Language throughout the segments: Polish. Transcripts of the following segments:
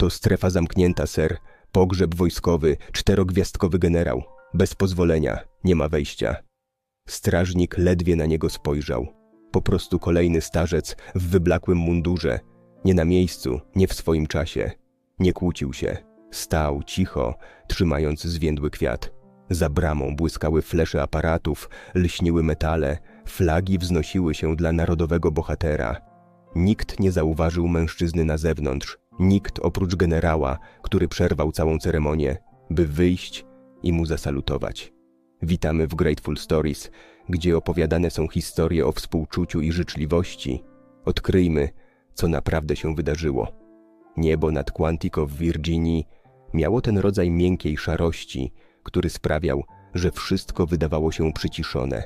To strefa zamknięta, ser. Pogrzeb wojskowy, czterogwiazdkowy generał. Bez pozwolenia, nie ma wejścia. Strażnik ledwie na niego spojrzał. Po prostu kolejny starzec w wyblakłym mundurze. Nie na miejscu, nie w swoim czasie. Nie kłócił się. Stał cicho, trzymając zwiędły kwiat. Za bramą błyskały flesze aparatów, lśniły metale, flagi wznosiły się dla narodowego bohatera. Nikt nie zauważył mężczyzny na zewnątrz, nikt oprócz generała, który przerwał całą ceremonię, by wyjść i mu zasalutować. Witamy w Grateful Stories, gdzie opowiadane są historie o współczuciu i życzliwości. Odkryjmy, co naprawdę się wydarzyło. Niebo nad Quantico w Virginii miało ten rodzaj miękkiej szarości, który sprawiał, że wszystko wydawało się przyciszone.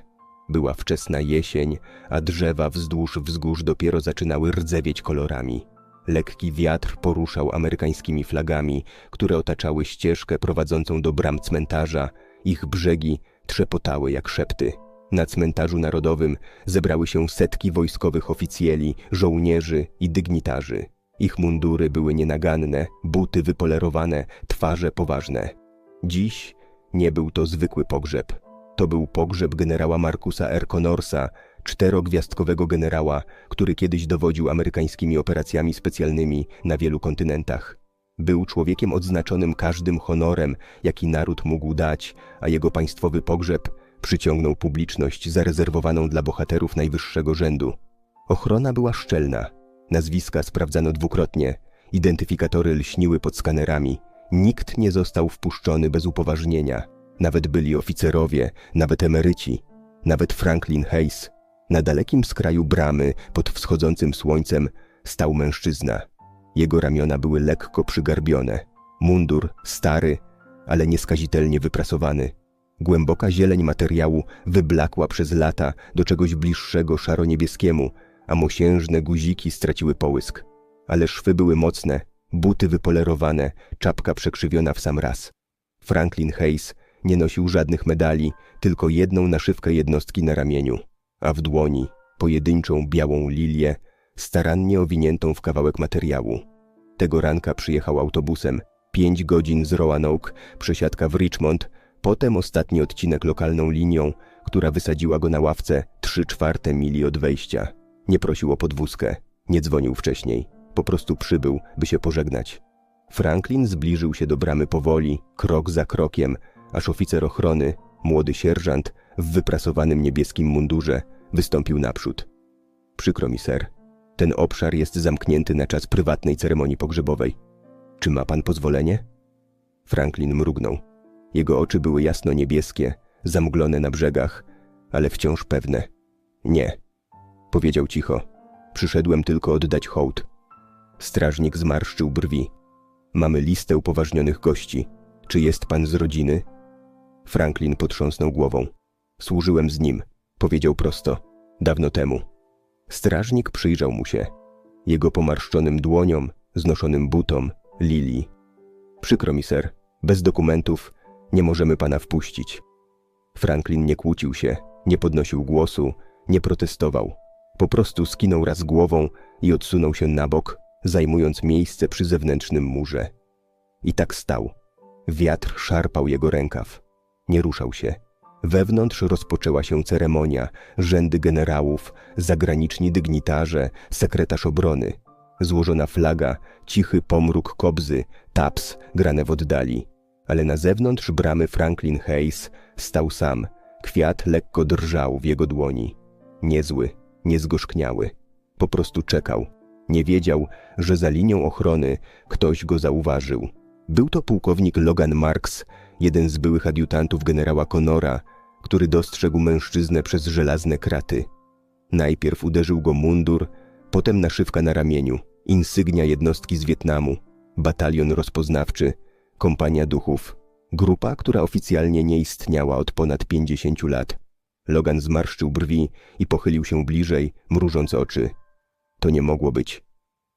Była wczesna jesień, a drzewa wzdłuż wzgórz dopiero zaczynały rdzewieć kolorami. Lekki wiatr poruszał amerykańskimi flagami, które otaczały ścieżkę prowadzącą do bram cmentarza. Ich brzegi trzepotały jak szepty. Na cmentarzu narodowym zebrały się setki wojskowych oficjeli, żołnierzy i dygnitarzy. Ich mundury były nienaganne, buty wypolerowane, twarze poważne. Dziś nie był to zwykły pogrzeb. To był pogrzeb generała Markusa R. Czterogwiazdkowego generała, który kiedyś dowodził amerykańskimi operacjami specjalnymi na wielu kontynentach. Był człowiekiem odznaczonym każdym honorem, jaki naród mógł dać, a jego państwowy pogrzeb przyciągnął publiczność zarezerwowaną dla bohaterów najwyższego rzędu. Ochrona była szczelna. Nazwiska sprawdzano dwukrotnie. Identyfikatory lśniły pod skanerami. Nikt nie został wpuszczony bez upoważnienia. Nawet byli oficerowie, nawet emeryci, nawet Franklin Hayes. Na dalekim skraju bramy, pod wschodzącym słońcem, stał mężczyzna. Jego ramiona były lekko przygarbione. Mundur, stary, ale nieskazitelnie wyprasowany. Głęboka zieleń materiału wyblakła przez lata do czegoś bliższego szaro-niebieskiemu, a mosiężne guziki straciły połysk. Ale szwy były mocne, buty wypolerowane, czapka przekrzywiona w sam raz. Franklin Hayes nie nosił żadnych medali, tylko jedną naszywkę jednostki na ramieniu, a w dłoni pojedynczą białą lilię, starannie owiniętą w kawałek materiału. Tego ranka przyjechał autobusem, pięć godzin z Roanoke, przesiadka w Richmond, potem ostatni odcinek lokalną linią, która wysadziła go na ławce trzy czwarte mili od wejścia. Nie prosił o podwózkę, nie dzwonił wcześniej, po prostu przybył, by się pożegnać. Franklin zbliżył się do bramy powoli, krok za krokiem, aż oficer ochrony, młody sierżant w wyprasowanym niebieskim mundurze, wystąpił naprzód. Przykro mi, ser. Ten obszar jest zamknięty na czas prywatnej ceremonii pogrzebowej. Czy ma pan pozwolenie? Franklin mrugnął. Jego oczy były jasno niebieskie, zamglone na brzegach, ale wciąż pewne. Nie, powiedział cicho. Przyszedłem tylko oddać hołd. Strażnik zmarszczył brwi. Mamy listę upoważnionych gości. Czy jest pan z rodziny? Franklin potrząsnął głową. Służyłem z nim, powiedział prosto. Dawno temu. Strażnik przyjrzał mu się. Jego pomarszczonym dłoniom, znoszonym butom, Lili. Przykro mi, ser. Bez dokumentów nie możemy pana wpuścić. Franklin nie kłócił się, nie podnosił głosu, nie protestował. Po prostu skinął raz głową i odsunął się na bok, zajmując miejsce przy zewnętrznym murze. I tak stał. Wiatr szarpał jego rękaw. Nie ruszał się. Wewnątrz rozpoczęła się ceremonia, rzędy generałów, zagraniczni dygnitarze, sekretarz obrony. Złożona flaga, cichy pomruk kobzy, taps grane w oddali. Ale na zewnątrz bramy Franklin Hayes stał sam. Kwiat lekko drżał w jego dłoni. Niezły, niezgorzkniały. Po prostu czekał. Nie wiedział, że za linią ochrony ktoś go zauważył. Był to pułkownik Logan Marks, jeden z byłych adiutantów generała Conora, który dostrzegł mężczyznę przez żelazne kraty. Najpierw uderzył go mundur, potem naszywka na ramieniu, insygnia jednostki z Wietnamu, batalion rozpoznawczy, kompania duchów, grupa, która oficjalnie nie istniała od ponad 50 lat. Logan zmarszczył brwi i pochylił się bliżej, mrużąc oczy. To nie mogło być.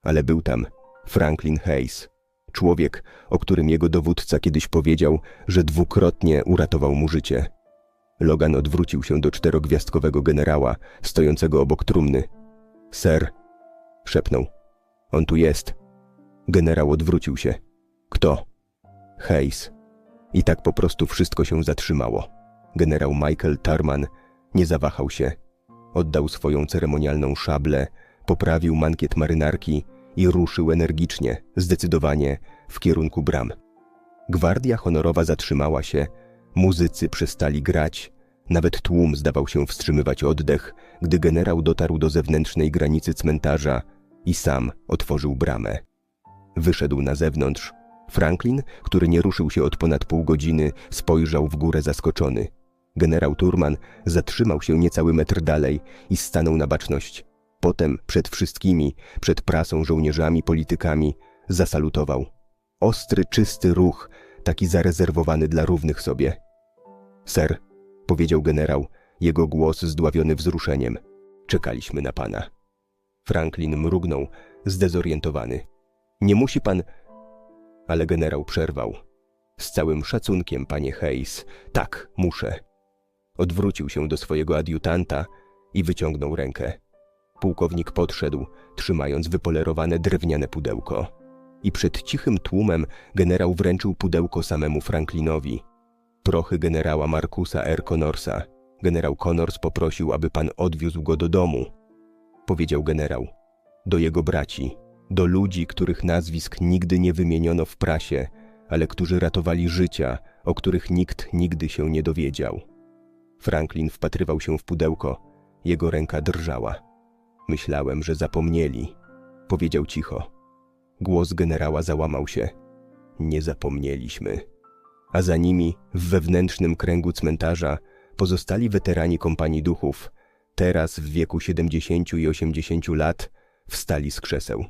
Ale był tam Franklin Hayes. Człowiek, o którym jego dowódca kiedyś powiedział, że dwukrotnie uratował mu życie. Logan odwrócił się do czterogwiazdkowego generała, stojącego obok trumny. Ser, szepnął. On tu jest. Generał odwrócił się. Kto? Hayes. I tak po prostu wszystko się zatrzymało. Generał Michael Tarman nie zawahał się. Oddał swoją ceremonialną szablę, poprawił mankiet marynarki i ruszył energicznie, zdecydowanie w kierunku bram. Gwardia honorowa zatrzymała się, muzycy przestali grać, nawet tłum zdawał się wstrzymywać oddech, gdy generał dotarł do zewnętrznej granicy cmentarza i sam otworzył bramę. Wyszedł na zewnątrz. Franklin, który nie ruszył się od ponad pół godziny, spojrzał w górę zaskoczony. Generał Turman zatrzymał się niecały metr dalej i stanął na baczność. Potem przed wszystkimi, przed prasą, żołnierzami, politykami, zasalutował. Ostry, czysty ruch, taki zarezerwowany dla równych sobie. Ser, powiedział generał, jego głos zdławiony wzruszeniem. Czekaliśmy na pana. Franklin mrugnął, zdezorientowany. Nie musi pan. Ale generał przerwał. Z całym szacunkiem, panie Hayes. Tak, muszę. Odwrócił się do swojego adiutanta i wyciągnął rękę. Pułkownik podszedł, trzymając wypolerowane drewniane pudełko. I przed cichym tłumem generał wręczył pudełko samemu Franklinowi. Prochy generała Markusa R. Connorsa. Generał Connors poprosił, aby pan odwiózł go do domu. Powiedział generał. Do jego braci, do ludzi, których nazwisk nigdy nie wymieniono w prasie, ale którzy ratowali życia, o których nikt nigdy się nie dowiedział. Franklin wpatrywał się w pudełko. Jego ręka drżała. Myślałem, że zapomnieli. Powiedział cicho. Głos generała załamał się. Nie zapomnieliśmy. A za nimi, w wewnętrznym kręgu cmentarza, pozostali weterani kompanii duchów, teraz w wieku 70 i 80 lat, wstali z krzeseł.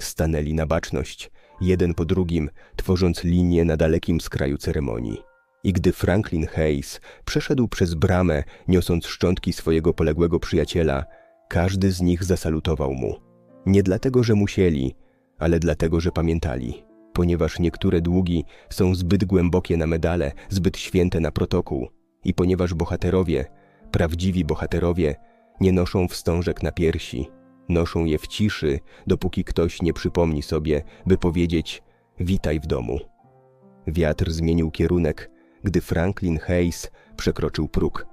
Stanęli na baczność, jeden po drugim, tworząc linię na dalekim skraju ceremonii. I gdy Franklin Hayes przeszedł przez bramę, niosąc szczątki swojego poległego przyjaciela, każdy z nich zasalutował mu. Nie dlatego, że musieli, ale dlatego, że pamiętali. Ponieważ niektóre długi są zbyt głębokie na medale, zbyt święte na protokół. I ponieważ bohaterowie, prawdziwi bohaterowie, nie noszą wstążek na piersi, noszą je w ciszy, dopóki ktoś nie przypomni sobie, by powiedzieć: Witaj w domu. Wiatr zmienił kierunek, gdy Franklin Hayes przekroczył próg.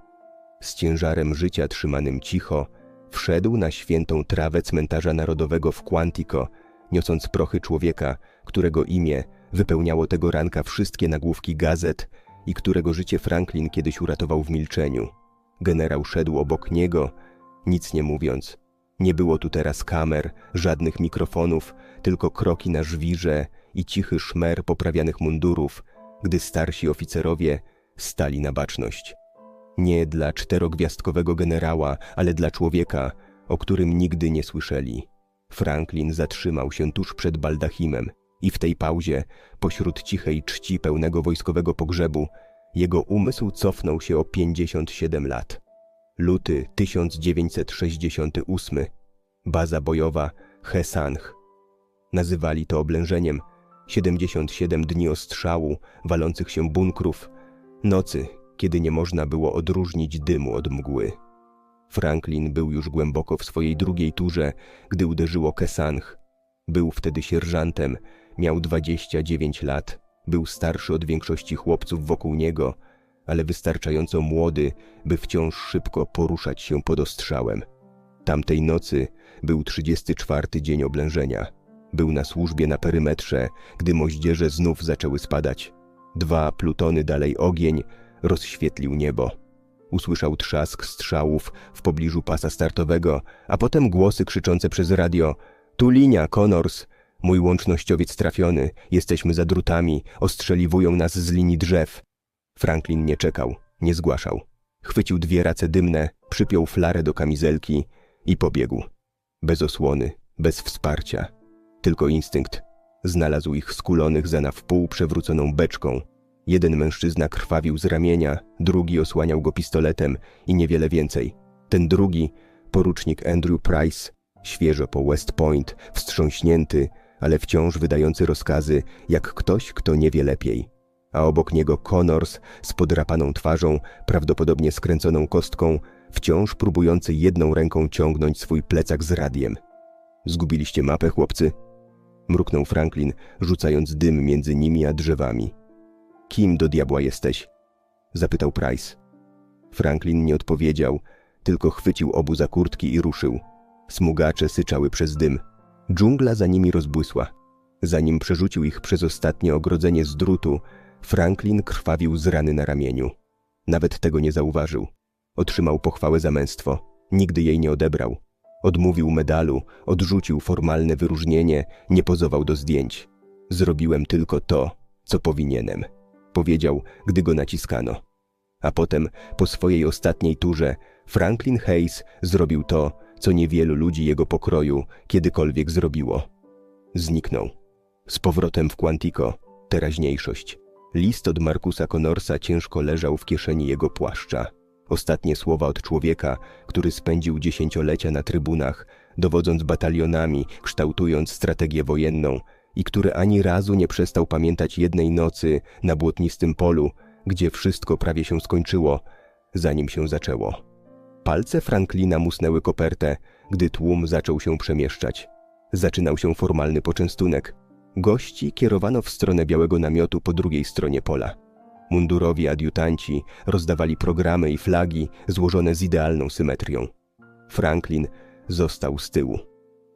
Z ciężarem życia trzymanym cicho, wszedł na świętą trawę cmentarza narodowego w Quantico, niosąc prochy człowieka, którego imię wypełniało tego ranka wszystkie nagłówki gazet i którego życie Franklin kiedyś uratował w milczeniu. Generał szedł obok niego, nic nie mówiąc. Nie było tu teraz kamer, żadnych mikrofonów, tylko kroki na żwirze i cichy szmer poprawianych mundurów, gdy starsi oficerowie stali na baczność. Nie dla czterogwiazdkowego generała, ale dla człowieka, o którym nigdy nie słyszeli. Franklin zatrzymał się tuż przed baldachimem i w tej pauzie, pośród cichej czci pełnego wojskowego pogrzebu, jego umysł cofnął się o 57 lat. Luty 1968. Baza bojowa Hesang. Nazywali to oblężeniem 77 dni ostrzału, walących się bunkrów, nocy, kiedy nie można było odróżnić dymu od mgły. Franklin był już głęboko w swojej drugiej turze, gdy uderzyło Kesang. Był wtedy sierżantem, miał 29 lat, był starszy od większości chłopców wokół niego, ale wystarczająco młody, by wciąż szybko poruszać się pod ostrzałem. Tamtej nocy był 34 dzień oblężenia. Był na służbie na perymetrze, gdy moździerze znów zaczęły spadać. Dwa plutony dalej ogień rozświetlił niebo. Usłyszał trzask strzałów w pobliżu pasa startowego, a potem głosy krzyczące przez radio: Tu linia, Connors! Mój łącznościowiec trafiony, jesteśmy za drutami, ostrzeliwują nas z linii drzew. Franklin nie czekał, nie zgłaszał. Chwycił dwie race dymne, przypiął flarę do kamizelki i pobiegł. Bez osłony, bez wsparcia. Tylko instynkt. Znalazł ich skulonych za na wpół przewróconą beczką, Jeden mężczyzna krwawił z ramienia, drugi osłaniał go pistoletem i niewiele więcej. Ten drugi, porucznik Andrew Price, świeżo po West Point, wstrząśnięty, ale wciąż wydający rozkazy, jak ktoś, kto nie wie lepiej. A obok niego Connors z podrapaną twarzą, prawdopodobnie skręconą kostką, wciąż próbujący jedną ręką ciągnąć swój plecak z radiem. Zgubiliście mapę, chłopcy? Mruknął Franklin, rzucając dym między nimi a drzewami. Kim do diabła jesteś? Zapytał Price. Franklin nie odpowiedział, tylko chwycił obu za kurtki i ruszył. Smugacze syczały przez dym. Dżungla za nimi rozbłysła. Zanim przerzucił ich przez ostatnie ogrodzenie z drutu, Franklin krwawił z rany na ramieniu. Nawet tego nie zauważył. Otrzymał pochwałę za męstwo. Nigdy jej nie odebrał. Odmówił medalu, odrzucił formalne wyróżnienie, nie pozował do zdjęć. Zrobiłem tylko to, co powinienem, powiedział, gdy go naciskano. A potem, po swojej ostatniej turze, Franklin Hayes zrobił to, co niewielu ludzi jego pokroju kiedykolwiek zrobiło. Zniknął. Z powrotem w Quantico, teraźniejszość. List od Markusa Connorsa ciężko leżał w kieszeni jego płaszcza. Ostatnie słowa od człowieka, który spędził dziesięciolecia na trybunach, dowodząc batalionami, kształtując strategię wojenną i który ani razu nie przestał pamiętać jednej nocy na błotnistym polu, gdzie wszystko prawie się skończyło, zanim się zaczęło. Palce Franklina musnęły kopertę, gdy tłum zaczął się przemieszczać. Zaczynał się formalny poczęstunek. Gości kierowano w stronę białego namiotu po drugiej stronie pola. Mundurowi adiutanci rozdawali programy i flagi złożone z idealną symetrią. Franklin został z tyłu.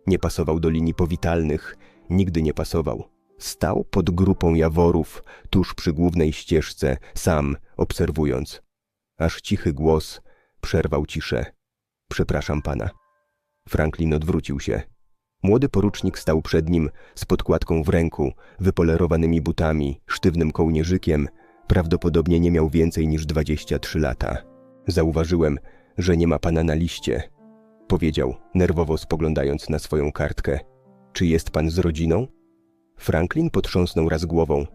Nie pasował do linii powitalnych, nigdy nie pasował. Stał pod grupą jaworów, tuż przy głównej ścieżce, sam obserwując. Aż cichy głos przerwał ciszę. Przepraszam pana. Franklin odwrócił się. Młody porucznik stał przed nim z podkładką w ręku, wypolerowanymi butami, sztywnym kołnierzykiem. Prawdopodobnie nie miał więcej niż 23 lata. Zauważyłem, że nie ma pana na liście, powiedział, nerwowo spoglądając na swoją kartkę. Czy jest pan z rodziną? Franklin potrząsnął raz głową.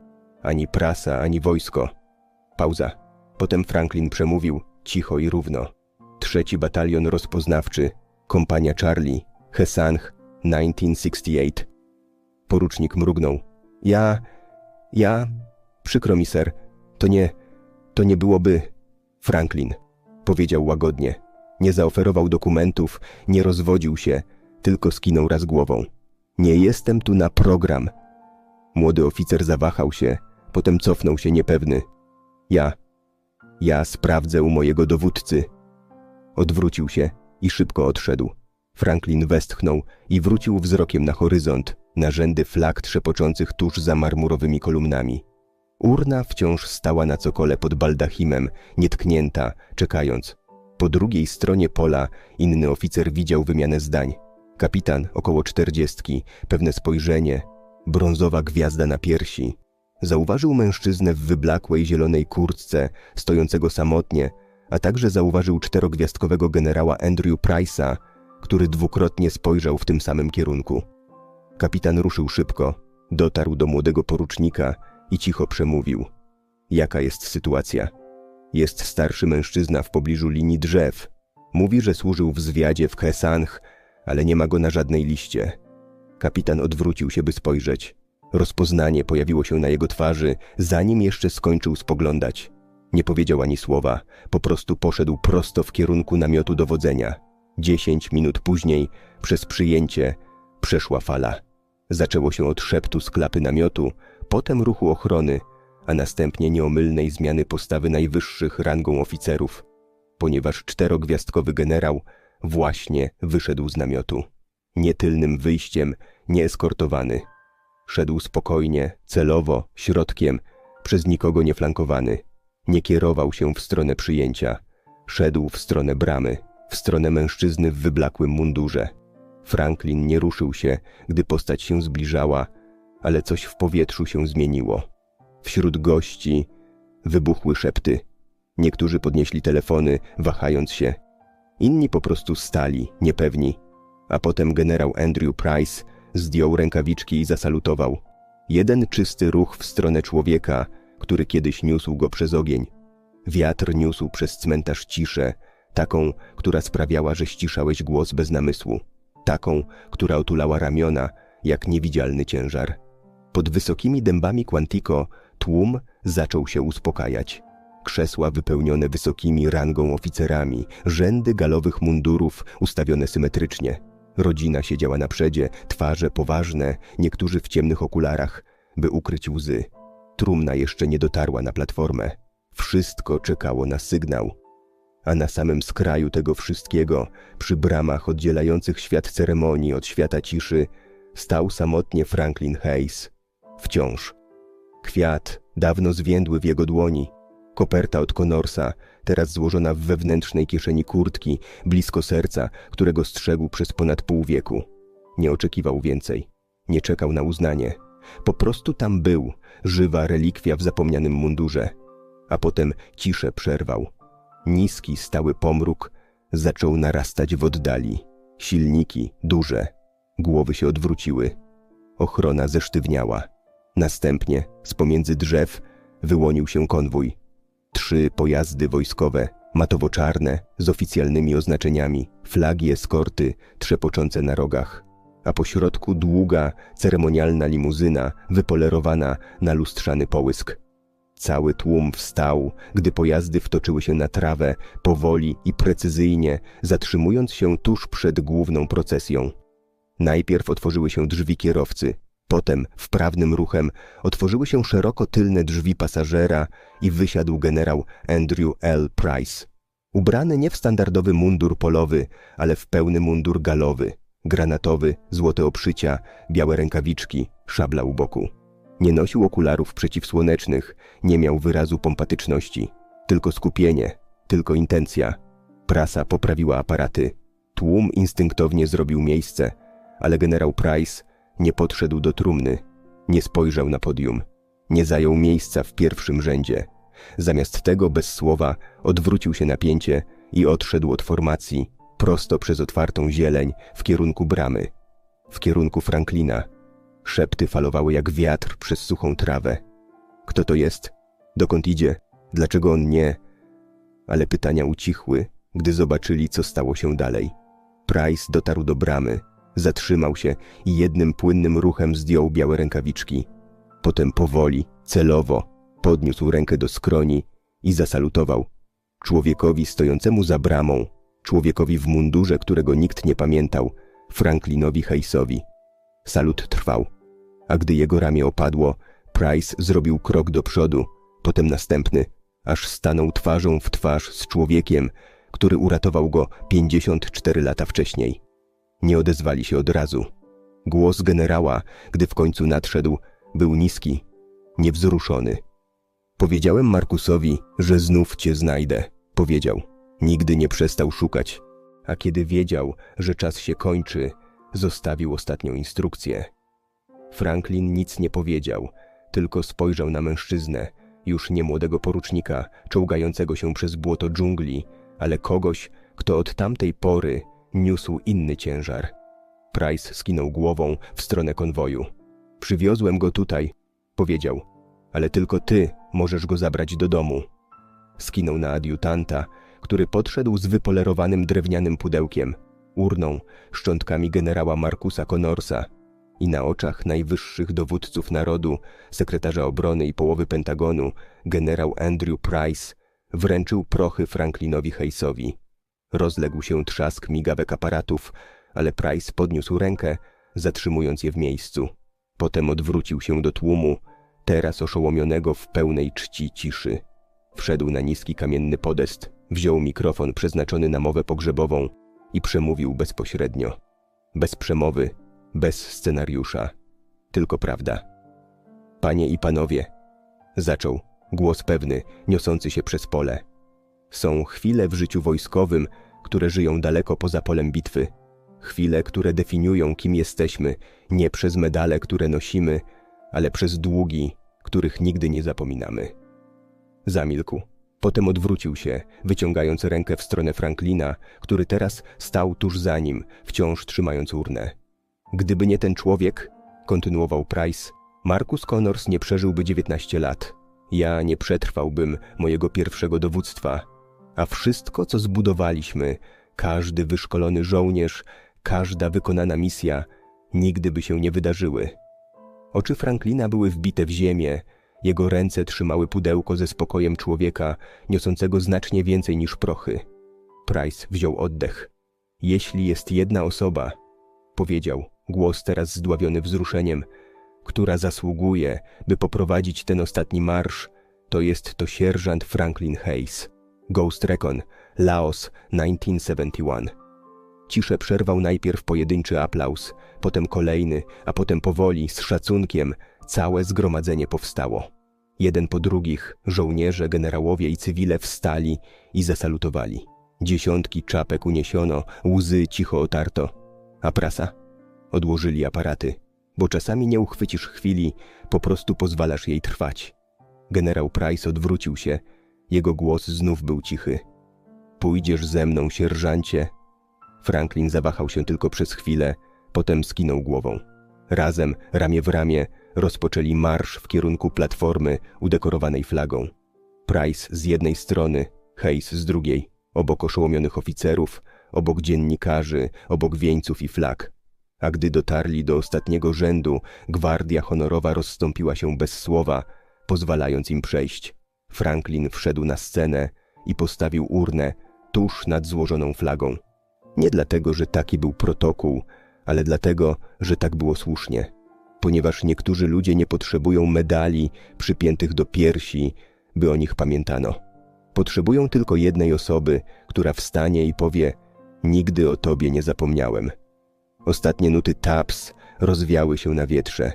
Ani prasa, ani wojsko. Pauza. Potem Franklin przemówił, cicho i równo. Trzeci batalion rozpoznawczy, kompania Charlie, Hesang, 1968. Porucznik mrugnął. Ja, ja, przykro mi ser, to nie, to nie byłoby... Franklin, powiedział łagodnie. Nie zaoferował dokumentów, nie rozwodził się, tylko skinął raz głową. Nie jestem tu na program. Młody oficer zawahał się, potem cofnął się niepewny. Ja, ja sprawdzę u mojego dowódcy. Odwrócił się i szybko odszedł. Franklin westchnął i wrócił wzrokiem na horyzont, na rzędy flag trzepoczących tuż za marmurowymi kolumnami. Urna wciąż stała na cokole pod baldachimem, nietknięta, czekając. Po drugiej stronie pola inny oficer widział wymianę zdań. Kapitan około czterdziestki, pewne spojrzenie, brązowa gwiazda na piersi. Zauważył mężczyznę w wyblakłej zielonej kurtce, stojącego samotnie, a także zauważył czterogwiazdkowego generała Andrew Price'a, który dwukrotnie spojrzał w tym samym kierunku. Kapitan ruszył szybko, dotarł do młodego porucznika i cicho przemówił. Jaka jest sytuacja? Jest starszy mężczyzna w pobliżu linii drzew. Mówi, że służył w zwiadzie w Hesang, ale nie ma go na żadnej liście. Kapitan odwrócił się, by spojrzeć. Rozpoznanie pojawiło się na jego twarzy, zanim jeszcze skończył spoglądać. Nie powiedział ani słowa, po prostu poszedł prosto w kierunku namiotu dowodzenia. Dziesięć minut później, przez przyjęcie, przeszła fala. Zaczęło się od szeptu z klapy namiotu, potem ruchu ochrony, a następnie nieomylnej zmiany postawy najwyższych rangą oficerów, ponieważ czterogwiazdkowy generał właśnie wyszedł z namiotu. Nie tylnym wyjściem, nie eskortowany. Szedł spokojnie, celowo, środkiem, przez nikogo nie flankowany. Nie kierował się w stronę przyjęcia. Szedł w stronę bramy, w stronę mężczyzny w wyblakłym mundurze. Franklin nie ruszył się, gdy postać się zbliżała, ale coś w powietrzu się zmieniło. Wśród gości wybuchły szepty. Niektórzy podnieśli telefony, wahając się. Inni po prostu stali, niepewni. A potem generał Andrew Price zdjął rękawiczki i zasalutował. Jeden czysty ruch w stronę człowieka, który kiedyś niósł go przez ogień. Wiatr niósł przez cmentarz ciszę, taką, która sprawiała, że ściszałeś głos bez namysłu, taką, która otulała ramiona, jak niewidzialny ciężar. Pod wysokimi dębami Quantico tłum zaczął się uspokajać. Krzesła wypełnione wysokimi rangą oficerami, rzędy galowych mundurów ustawione symetrycznie. Rodzina siedziała na przedzie, twarze poważne, niektórzy w ciemnych okularach, by ukryć łzy. Trumna jeszcze nie dotarła na platformę. Wszystko czekało na sygnał. A na samym skraju tego wszystkiego, przy bramach oddzielających świat ceremonii od świata ciszy, stał samotnie Franklin Hayes. Wciąż. Kwiat, dawno zwiędły w jego dłoni. Koperta od Connorsa, teraz złożona w wewnętrznej kieszeni kurtki, blisko serca, którego strzegł przez ponad pół wieku. Nie oczekiwał więcej. Nie czekał na uznanie. Po prostu tam był, żywa relikwia w zapomnianym mundurze. A potem ciszę przerwał. Niski, stały pomruk zaczął narastać w oddali. Silniki, duże. Głowy się odwróciły. Ochrona zesztywniała. Następnie, z pomiędzy drzew, wyłonił się konwój. Trzy pojazdy wojskowe, matowo-czarne, z oficjalnymi oznaczeniami, flagi eskorty, trzepoczące na rogach. A po środku długa, ceremonialna limuzyna, wypolerowana na lustrzany połysk. Cały tłum wstał, gdy pojazdy wtoczyły się na trawę, powoli i precyzyjnie, zatrzymując się tuż przed główną procesją. Najpierw otworzyły się drzwi kierowcy, potem, wprawnym ruchem, otworzyły się szeroko tylne drzwi pasażera i wysiadł generał Andrew L. Price. Ubrany nie w standardowy mundur polowy, ale w pełny mundur galowy, granatowy, złote obszycia, białe rękawiczki, szabla u boku. Nie nosił okularów przeciwsłonecznych, nie miał wyrazu pompatyczności. Tylko skupienie, tylko intencja. Prasa poprawiła aparaty. Tłum instynktownie zrobił miejsce, ale generał Price nie podszedł do trumny, nie spojrzał na podium, nie zajął miejsca w pierwszym rzędzie. Zamiast tego bez słowa odwrócił się napięcie i odszedł od formacji prosto przez otwartą zieleń w kierunku bramy, w kierunku Franklina. Szepty falowały jak wiatr przez suchą trawę. Kto to jest? Dokąd idzie? Dlaczego on nie? Ale pytania ucichły, gdy zobaczyli, co stało się dalej. Price dotarł do bramy, zatrzymał się i jednym płynnym ruchem zdjął białe rękawiczki. Potem powoli, celowo, podniósł rękę do skroni i zasalutował. Człowiekowi stojącemu za bramą, człowiekowi w mundurze, którego nikt nie pamiętał, Franklinowi Hayesowi. Salut trwał, a gdy jego ramię opadło, Price zrobił krok do przodu, potem następny, aż stanął twarzą w twarz z człowiekiem, który uratował go 54 lata wcześniej. Nie odezwali się od razu. Głos generała, gdy w końcu nadszedł, był niski, niewzruszony. Powiedziałem Markusowi, że znów cię znajdę. Powiedział. Nigdy nie przestał szukać. A kiedy wiedział, że czas się kończy, zostawił ostatnią instrukcję. Franklin nic nie powiedział, tylko spojrzał na mężczyznę, już nie młodego porucznika, czołgającego się przez błoto dżungli, ale kogoś, kto od tamtej pory niósł inny ciężar. Price skinął głową w stronę konwoju. Przywiozłem go tutaj, powiedział, ale tylko ty możesz go zabrać do domu. Skinął na adiutanta, który podszedł z wypolerowanym drewnianym pudełkiem, urną, szczątkami generała Markusa Connorsa i na oczach najwyższych dowódców narodu, sekretarza obrony i połowy Pentagonu, generał Andrew Price, wręczył prochy Franklinowi Hayesowi. Rozległ się trzask migawek aparatów, ale Price podniósł rękę, zatrzymując je w miejscu. Potem odwrócił się do tłumu, teraz oszołomionego w pełnej czci ciszy. Wszedł na niski kamienny podest, wziął mikrofon przeznaczony na mowę pogrzebową i przemówił bezpośrednio. Bez przemowy, bez scenariusza. Tylko prawda. Panie i panowie, zaczął, głos pewny, niosący się przez pole. Są chwile w życiu wojskowym, które żyją daleko poza polem bitwy. Chwile, które definiują, kim jesteśmy, nie przez medale, które nosimy, ale przez długi, których nigdy nie zapominamy. Zamilkł. Potem odwrócił się, wyciągając rękę w stronę Franklina, który teraz stał tuż za nim, wciąż trzymając urnę. Gdyby nie ten człowiek, kontynuował Price, Marcus Connors nie przeżyłby 19 lat. Ja nie przetrwałbym mojego pierwszego dowództwa, a wszystko, co zbudowaliśmy, każdy wyszkolony żołnierz, każda wykonana misja, nigdy by się nie wydarzyły. Oczy Franklina były wbite w ziemię, jego ręce trzymały pudełko ze spokojem człowieka, niosącego znacznie więcej niż prochy. Price wziął oddech. Jeśli jest jedna osoba, powiedział, głos teraz zdławiony wzruszeniem, która zasługuje, by poprowadzić ten ostatni marsz, to jest to sierżant Franklin Hayes. Ghost Recon, Laos 1971. Ciszę przerwał najpierw pojedynczy aplauz, potem kolejny, a potem powoli, z szacunkiem, całe zgromadzenie powstało. Jeden po drugich żołnierze, generałowie i cywile wstali i zasalutowali. Dziesiątki czapek uniesiono, łzy cicho otarto. A prasa? Odłożyli aparaty, bo czasami nie uchwycisz chwili, po prostu pozwalasz jej trwać. Generał Price odwrócił się, jego głos znów był cichy. Pójdziesz ze mną, sierżancie? Franklin zawahał się tylko przez chwilę, potem skinął głową. Razem, ramię w ramię, rozpoczęli marsz w kierunku platformy udekorowanej flagą. Price z jednej strony, Hayes z drugiej, obok oszołomionych oficerów, obok dziennikarzy, obok wieńców i flag. A gdy dotarli do ostatniego rzędu, gwardia honorowa rozstąpiła się bez słowa, pozwalając im przejść. Franklin wszedł na scenę i postawił urnę tuż nad złożoną flagą. Nie dlatego, że taki był protokół, ale dlatego, że tak było słusznie. Ponieważ niektórzy ludzie nie potrzebują medali przypiętych do piersi, by o nich pamiętano. Potrzebują tylko jednej osoby, która wstanie i powie: Nigdy o tobie nie zapomniałem. Ostatnie nuty taps rozwiały się na wietrze.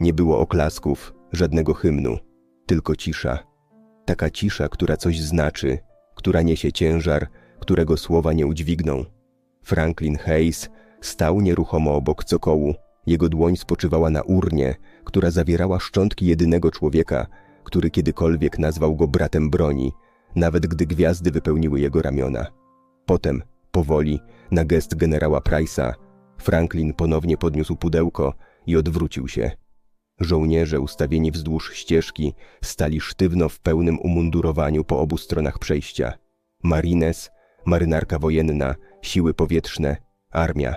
Nie było oklasków, żadnego hymnu, tylko cisza. Taka cisza, która coś znaczy, która niesie ciężar, którego słowa nie udźwigną. Franklin Hayes stał nieruchomo obok cokołu. Jego dłoń spoczywała na urnie, która zawierała szczątki jedynego człowieka, który kiedykolwiek nazwał go bratem broni, nawet gdy gwiazdy wypełniły jego ramiona. Potem, powoli, na gest generała Price'a, Franklin ponownie podniósł pudełko i odwrócił się. Żołnierze ustawieni wzdłuż ścieżki stali sztywno w pełnym umundurowaniu po obu stronach przejścia. Marines, marynarka wojenna, siły powietrzne, armia.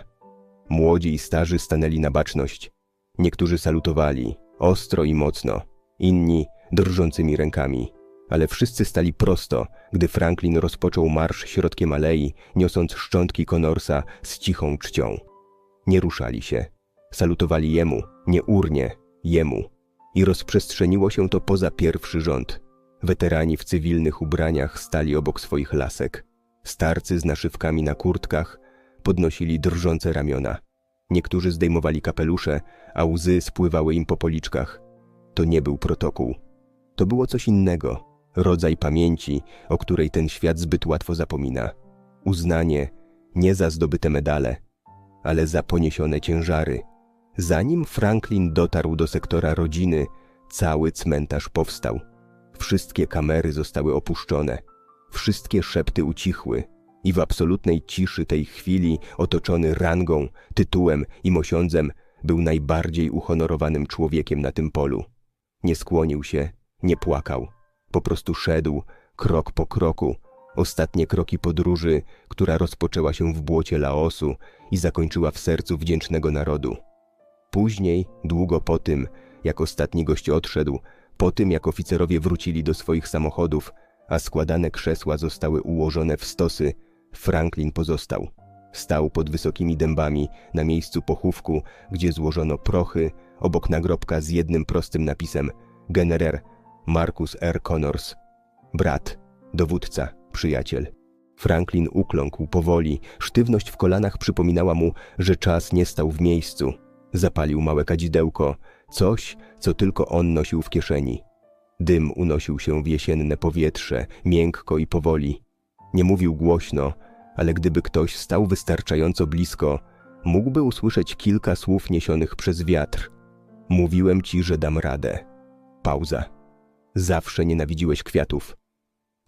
Młodzi i starzy stanęli na baczność. Niektórzy salutowali, ostro i mocno, inni drżącymi rękami. Ale wszyscy stali prosto, gdy Franklin rozpoczął marsz środkiem alei, niosąc szczątki Conorsa z cichą czcią. Nie ruszali się. Salutowali jemu, nie urnie, jemu. I rozprzestrzeniło się to poza pierwszy rząd. Weterani w cywilnych ubraniach stali obok swoich lasek. Starcy z naszywkami na kurtkach podnosili drżące ramiona. Niektórzy zdejmowali kapelusze, a łzy spływały im po policzkach. To nie był protokół. To było coś innego, rodzaj pamięci, o której ten świat zbyt łatwo zapomina. Uznanie nie za zdobyte medale, ale za poniesione ciężary. Zanim Franklin dotarł do sektora rodziny, cały cmentarz powstał. Wszystkie kamery zostały opuszczone. Wszystkie szepty ucichły i w absolutnej ciszy tej chwili, otoczony rangą, tytułem i mosiądzem, był najbardziej uhonorowanym człowiekiem na tym polu. Nie skłonił się, nie płakał. Po prostu szedł, krok po kroku, ostatnie kroki podróży, która rozpoczęła się w błocie Laosu i zakończyła w sercu wdzięcznego narodu. Później, długo po tym, jak ostatni gość odszedł, po tym jak oficerowie wrócili do swoich samochodów, a składane krzesła zostały ułożone w stosy, Franklin pozostał. Stał pod wysokimi dębami na miejscu pochówku, gdzie złożono prochy, obok nagrobka z jednym prostym napisem Generer Marcus R. Connors. Brat, dowódca, przyjaciel. Franklin ukląkł powoli, sztywność w kolanach przypominała mu, że czas nie stał w miejscu. Zapalił małe kadzidełko, coś, co tylko on nosił w kieszeni. Dym unosił się w jesienne powietrze, miękko i powoli. Nie mówił głośno, ale gdyby ktoś stał wystarczająco blisko, mógłby usłyszeć kilka słów niesionych przez wiatr. Mówiłem ci, że dam radę. Pauza. Zawsze nienawidziłeś kwiatów.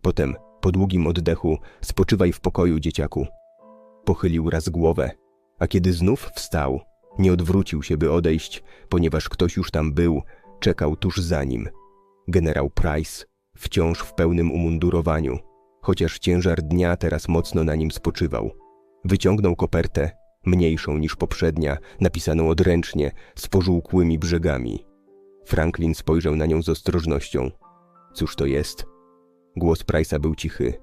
Potem, po długim oddechu, spoczywaj w pokoju, dzieciaku. Pochylił raz głowę, a kiedy znów wstał, nie odwrócił się, by odejść, ponieważ ktoś już tam był, czekał tuż za nim. Generał Price, wciąż w pełnym umundurowaniu, chociaż ciężar dnia teraz mocno na nim spoczywał. Wyciągnął kopertę, mniejszą niż poprzednia, napisaną odręcznie, z pożółkłymi brzegami. Franklin spojrzał na nią z ostrożnością. Cóż to jest? Głos Price'a był cichy.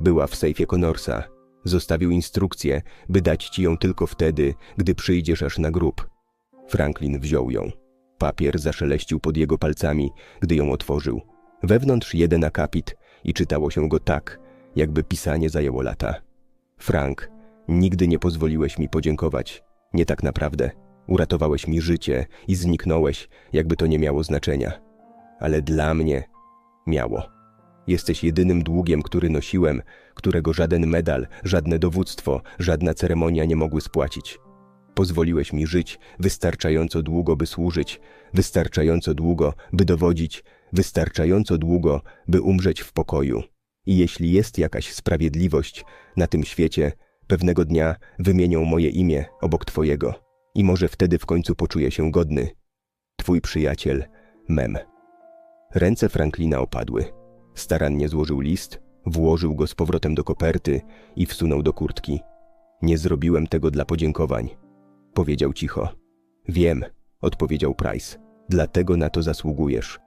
Była w sejfie Connorsa. Zostawił instrukcję, by dać ci ją tylko wtedy, gdy przyjdziesz aż na grób. Franklin wziął ją. Papier zaszeleścił pod jego palcami, gdy ją otworzył. Wewnątrz jeden akapit i czytało się go tak, jakby pisanie zajęło lata. Frank, nigdy nie pozwoliłeś mi podziękować. Nie tak naprawdę. Uratowałeś mi życie i zniknąłeś, jakby to nie miało znaczenia. Ale dla mnie miało. Jesteś jedynym długiem, który nosiłem, którego żaden medal, żadne dowództwo, żadna ceremonia nie mogły spłacić. Pozwoliłeś mi żyć wystarczająco długo, by służyć, wystarczająco długo, by dowodzić, wystarczająco długo, by umrzeć w pokoju. I jeśli jest jakaś sprawiedliwość na tym świecie, pewnego dnia wymienią moje imię obok Twojego i może wtedy w końcu poczuję się godny. Twój przyjaciel, Mem. Ręce Franklina opadły. Starannie złożył list, włożył go z powrotem do koperty i wsunął do kurtki. Nie zrobiłem tego dla podziękowań. Powiedział cicho. Wiem, odpowiedział Price. Dlatego na to zasługujesz.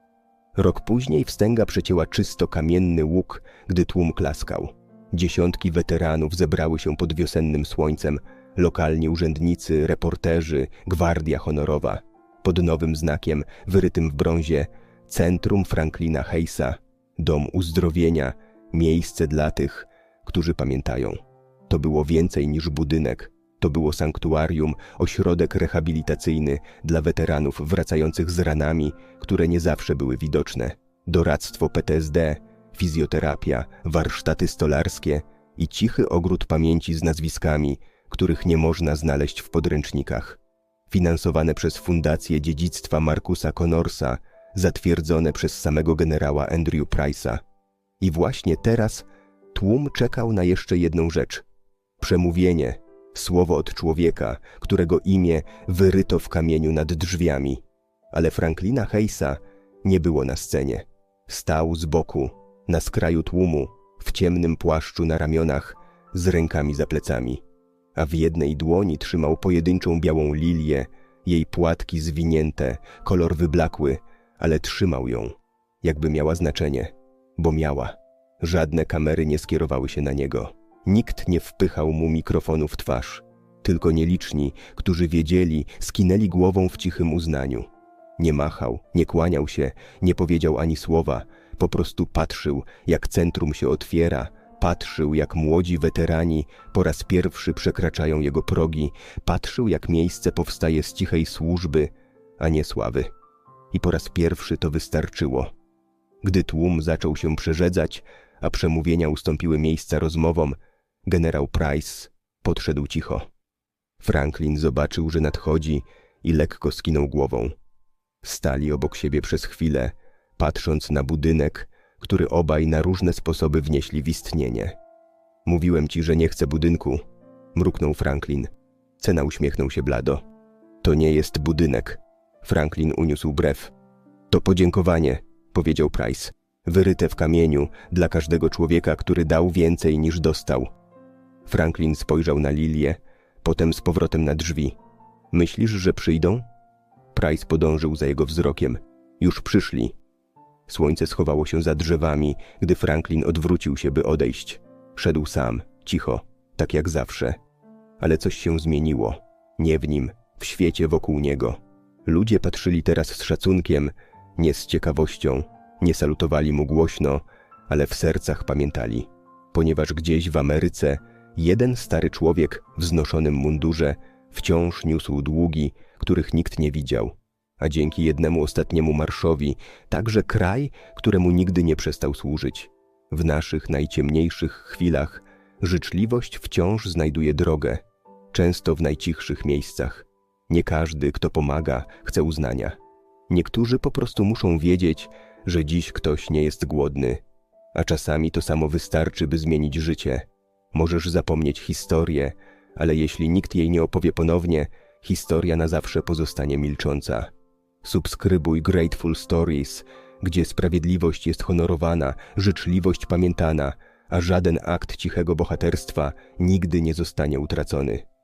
Rok później wstęga przecięła czysto kamienny łuk, gdy tłum klaskał. Dziesiątki weteranów zebrały się pod wiosennym słońcem, lokalni urzędnicy, reporterzy, gwardia honorowa. Pod nowym znakiem, wyrytym w brązie, Centrum Franklina Hayesa, Dom Uzdrowienia, miejsce dla tych, którzy pamiętają. To było więcej niż budynek. To było sanktuarium, ośrodek rehabilitacyjny dla weteranów wracających z ranami, które nie zawsze były widoczne. Doradztwo PTSD, fizjoterapia, warsztaty stolarskie i cichy ogród pamięci z nazwiskami, których nie można znaleźć w podręcznikach. Finansowane przez Fundację Dziedzictwa Markusa Connorsa, zatwierdzone przez samego generała Andrew Price'a. I właśnie teraz tłum czekał na jeszcze jedną rzecz. Przemówienie, słowo od człowieka, którego imię wyryto w kamieniu nad drzwiami. Ale Franklina Hayesa nie było na scenie. Stał z boku, na skraju tłumu, w ciemnym płaszczu na ramionach, z rękami za plecami. A w jednej dłoni trzymał pojedynczą białą lilię, jej płatki zwinięte, kolor wyblakły, ale trzymał ją, jakby miała znaczenie, bo miała. Żadne kamery nie skierowały się na niego. Nikt nie wpychał mu mikrofonu w twarz. Tylko nieliczni, którzy wiedzieli, skinęli głową w cichym uznaniu. Nie machał, nie kłaniał się, nie powiedział ani słowa, po prostu patrzył, jak centrum się otwiera, patrzył, jak młodzi weterani po raz pierwszy przekraczają jego progi, patrzył, jak miejsce powstaje z cichej służby, a nie sławy. I po raz pierwszy to wystarczyło. Gdy tłum zaczął się przerzedzać, a przemówienia ustąpiły miejsca rozmowom, generał Price podszedł cicho. Franklin zobaczył, że nadchodzi i lekko skinął głową. Stali obok siebie przez chwilę, patrząc na budynek, który obaj na różne sposoby wnieśli w istnienie. Mówiłem ci, że nie chcę budynku, mruknął Franklin. Cena uśmiechnął się blado. To nie jest budynek. Franklin uniósł brew. To podziękowanie, powiedział Price. Wyryte w kamieniu dla każdego człowieka, który dał więcej niż dostał. Franklin spojrzał na Lilię, potem z powrotem na drzwi. Myślisz, że przyjdą? Price podążył za jego wzrokiem. Już przyszli. Słońce schowało się za drzewami, gdy Franklin odwrócił się, by odejść. Szedł sam, cicho, tak jak zawsze. Ale coś się zmieniło. Nie w nim, w świecie wokół niego. Ludzie patrzyli teraz z szacunkiem, nie z ciekawością, nie salutowali mu głośno, ale w sercach pamiętali, ponieważ gdzieś w Ameryce jeden stary człowiek w znoszonym mundurze wciąż niósł długi, których nikt nie widział, a dzięki jednemu ostatniemu marszowi także kraj, któremu nigdy nie przestał służyć. W naszych najciemniejszych chwilach życzliwość wciąż znajduje drogę, często w najcichszych miejscach. Nie każdy, kto pomaga, chce uznania. Niektórzy po prostu muszą wiedzieć, że dziś ktoś nie jest głodny, a czasami to samo wystarczy, by zmienić życie. Możesz zapomnieć historię, ale jeśli nikt jej nie opowie ponownie, historia na zawsze pozostanie milcząca. Subskrybuj Grateful Stories, gdzie sprawiedliwość jest honorowana, życzliwość pamiętana, a żaden akt cichego bohaterstwa nigdy nie zostanie utracony.